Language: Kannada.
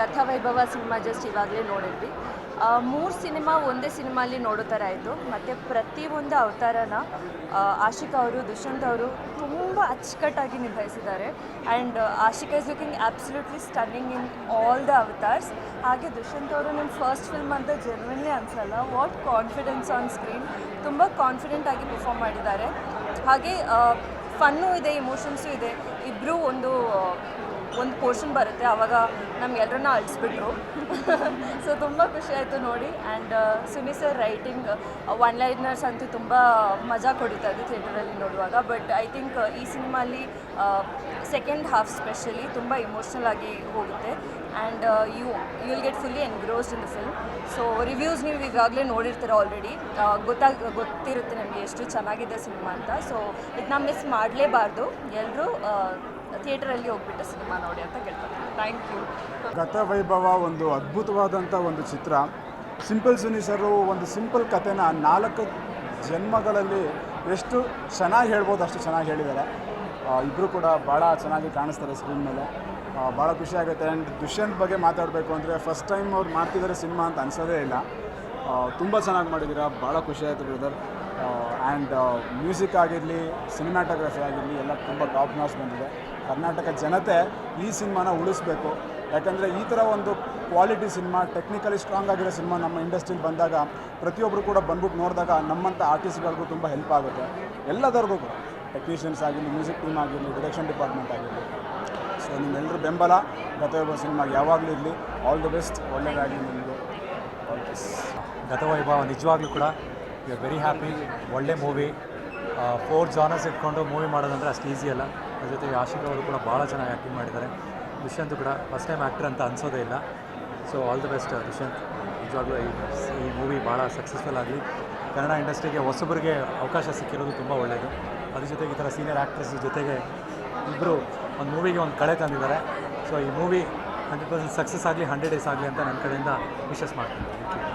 ಗತವೈಭವ ಸಿನಿಮಾ ಜಸ್ಟ್ ಇವಾಗಲೇ ನೋಡಿದ್ವಿ. ಮೂರು ಸಿನಿಮಾ ಒಂದೇ ಸಿನಿಮಾಲಿ ನೋಡೋ ಥರ ಆಯಿತು. ಮತ್ತು ಪ್ರತಿಯೊಂದು ಅವತಾರನ ಆಶಿಕ್ ಅವರು, ದುಷ್ಯಂತ್ ಅವರು ತುಂಬ ಅಚ್ಚುಕಟ್ಟಾಗಿ ನಿಭಾಯಿಸಿದ್ದಾರೆ. And Ashik is looking absolutely stunning in all the avatars ಹಾಗೆ ದುಷ್ಯಂತ್ ಅವರು ನಿಮ್ಮ ಫಸ್ಟ್ ಫಿಲ್ಮ್ ಅಂತ ಜೆನ್ವನ್ಲಿ ಅನ್ಸಲ್ಲ. ವಾಟ್ ಕಾನ್ಫಿಡೆನ್ಸ್ ಆನ್ ಸ್ಕ್ರೀನ್ ತುಂಬ ಕಾನ್ಫಿಡೆಂಟ್ ಆಗಿ ಪರ್ಫಾರ್ಮ್ ಮಾಡಿದ್ದಾರೆ. ಹಾಗೆ ಫನ್ನು ಇದೆ ಇಮೋಷನ್ಸು ಇದೆ. ಇಬ್ಬರೂ ಒಂದು ಒಂದು ಪೋರ್ಷನ್ ಬರುತ್ತೆ ಆವಾಗ ನಮ್ಗೆಲ್ಲರನ್ನ ಅಳಿಸ್ಬಿಟ್ರು. ಸೊ ತುಂಬ ಖುಷಿ ಆಯಿತು ನೋಡಿ. And Suni sir writing one liners ಅಂತೂ ತುಂಬ ಮಜಾ ಕೊಡುತ್ತೆ ಅದು ಥಿಯೇಟರಲ್ಲಿ ನೋಡುವಾಗ. ಬಟ್ ಐ ಥಿಂಕ್ ಈ ಸಿನಿಮಾಲಿ ಸೆಕೆಂಡ್ ಹಾಫ್ ಸ್ಪೆಷಲಿ ತುಂಬ ಇಮೋಷ್ನಲ್ ಆಗಿ ಹೋಗುತ್ತೆ. And you you will get fully engrossed in the film so reviews ನೀವು ಈಗಾಗಲೇ ನೋಡಿರ್ತೀರ ಆಲ್ರೆಡಿ ಗೊತ್ತಾಗ ಗೊತ್ತಿರುತ್ತೆ ನಮಗೆ ಎಷ್ಟು ಚೆನ್ನಾಗಿದೆ ಸಿನಿಮಾ ಅಂತ. ಸೊ ಇದನ್ನ ಮಿಸ್ ಮಾಡಲೇಬಾರ್ದು. ಎಲ್ಲರೂ ಥಿಯೇಟರಲ್ಲಿ ಹೋಗ್ಬಿಟ್ಟು ಸಿನಿಮಾ ನೋಡಿ ಅಂತ ಕೇಳ್ತಾರೆ. ಥ್ಯಾಂಕ್ ಯು ಗತವೈಭವ ಒಂದು ಅದ್ಭುತವಾದಂಥ ಒಂದು ಚಿತ್ರ. ಸಿಂಪಲ್ ಸುನೀಸರು ಒಂದು ಸಿಂಪಲ್ ಕಥೆನ ನಾಲ್ಕು ಜನ್ಮಗಳಲ್ಲಿ ಎಷ್ಟು ಚೆನ್ನಾಗಿ ಹೇಳ್ಬೋದು ಅಷ್ಟು ಚೆನ್ನಾಗಿ ಹೇಳಿದ್ದಾರೆ. ಇಬ್ಬರು ಕೂಡ ಭಾಳ ಚೆನ್ನಾಗಿ ಕಾಣಿಸ್ತಾರೆ ಸ್ಕ್ರೀನ್ ಮೇಲೆ. ಭಾಳ ಖುಷಿ ಆಗುತ್ತೆ. ಆ್ಯಂಡ್ ದುಷ್ಯಂತ್ ಬಗ್ಗೆ ಮಾತಾಡಬೇಕು ಅಂದರೆ ಫಸ್ಟ್ ಟೈಮ್ ಅವ್ರು ಮಾಡ್ತಿದ್ದಾರೆ ಸಿನಿಮಾ ಅಂತ ಅನಿಸೋದೇ ಇಲ್ಲ. ತುಂಬ ಚೆನ್ನಾಗಿ ಮಾಡಿದ್ದೀರಾ ಭಾಳ ಖುಷಿ ಆಯಿತು ಬ್ರದರ್ ಆ್ಯಂಡ್ ಮ್ಯೂಸಿಕ್ ಆಗಿರಲಿ ಸಿನಿಮಾಟೋಗ್ರಫಿ ಆಗಿರಲಿ, ಎಲ್ಲ ತುಂಬ ಟಾಪ್ ನಾಚ್ ಬಂದಿದೆ. ಕರ್ನಾಟಕ ಜನತೆ ಈ ಸಿನಿಮಾನ ಉಳಿಸ್ಬೇಕು. ಯಾಕಂದರೆ ಈ ಥರ ಒಂದು ಕ್ವಾಲಿಟಿ ಸಿನಿಮಾ ಟೆಕ್ನಿಕಲಿ ಸ್ಟ್ರಾಂಗ್ ಆಗಿರೋ ಸಿನಿಮಾ ನಮ್ಮ ಇಂಡಸ್ಟ್ರಿಲಿ ಬಂದಾಗ ಪ್ರತಿಯೊಬ್ಬರು ಕೂಡ ಬಂದ್ಬಿಟ್ಟು ನೋಡಿದಾಗ ನಮ್ಮಂಥ ಆರ್ಟಿಸ್ಟ್ಗಳಿಗೂ ತುಂಬ ಹೆಲ್ಪ್ ಆಗುತ್ತೆ. ಎಲ್ಲದವ್ರಿಗೂ ಕೂಡ. ಟೆಕ್ನಿಷಿಯನ್ಸ್ ಆಗಿರಲಿ ಮ್ಯೂಸಿಕ್ ಟೀಮ್ ಆಗಿರಲಿ ಡಿರೆಕ್ಷನ್ ಡಿಪಾರ್ಟ್ಮೆಂಟ್ ಆಗಿರಲಿ. ಸೊ ನಿಮ್ಮೆಲ್ಲರ ಬೆಂಬಲ ಗತವೈಭವ ಸಿನಿಮಾಗೆ ಯಾವಾಗಲೂ ಇರಲಿ. ಆಲ್ ದಿ ಬೆಸ್ಟ್ ಒಳ್ಳೆಯದಾಗಲಿ ನಿಮಗೆ ಗತವೈಭವ ನಿಜವಾಗ್ಲೂ ಕೂಡ ಯು ಆರ್ ವೆರಿ ಹ್ಯಾಪಿ ಒಳ್ಳೆ ಮೂವಿ ಫೋರ್ ಜಾನರ್ಸ್ ಇಟ್ಕೊಂಡು ಮೂವಿ ಮಾಡೋದಂದರೆ ಅಷ್ಟು ಈಸಿ ಅಲ್ಲ. ಅದ್ರ ಜೊತೆಗೆ ಆಶಿಕ್ ಅವರು ಕೂಡ ಭಾಳ ಚೆನ್ನಾಗಿ ಆ್ಯಕ್ಟಿಂಗ್ ಮಾಡಿದ್ದಾರೆ. ದುಷ್ಯಂತ್ ಕೂಡ ಫಸ್ಟ್ ಟೈಮ್ ಆ್ಯಕ್ಟರ್ ಅಂತ ಅನಿಸೋದೇ ಇಲ್ಲ. So all the best Dushyanth. ನಿಜವಾಗ್ಲೂ ಈ ಈ ಮೂವಿ ಭಾಳ ಸಕ್ಸಸ್ಫುಲ್ ಆಗಲಿ. ಕನ್ನಡ ಇಂಡಸ್ಟ್ರಿಗೆ ಹೊಸಬರಿಗೆ ಅವಕಾಶ ಸಿಕ್ಕಿರೋದು ತುಂಬ ಒಳ್ಳೆಯದು ಅದ್ರ ಜೊತೆಗೆ ಈ ಥರ ಸೀನಿಯರ್ ಆ್ಯಕ್ಟ್ರೆಸ್ ಜೊತೆಗೆ ಇಬ್ಬರು ಒಂದು ಮೂವಿಗೆ ಒಂದು ಕಳೆ ತಂದಿದ್ದಾರೆ. ಸೊ ಈ ಮೂವಿ ಹಂಡ್ರೆಡ್ ಪರ್ಸೆಂಟ್ ಸಕ್ಸಸ್ ಆಗಲಿ ಹಂಡ್ರೆಡ್ ಡೇಸ್ ಆಗಲಿ ಅಂತ ನನ್ನ ಕಡೆಯಿಂದ ವಿಶಸ್ ಮಾಡ್ತೀನಿ.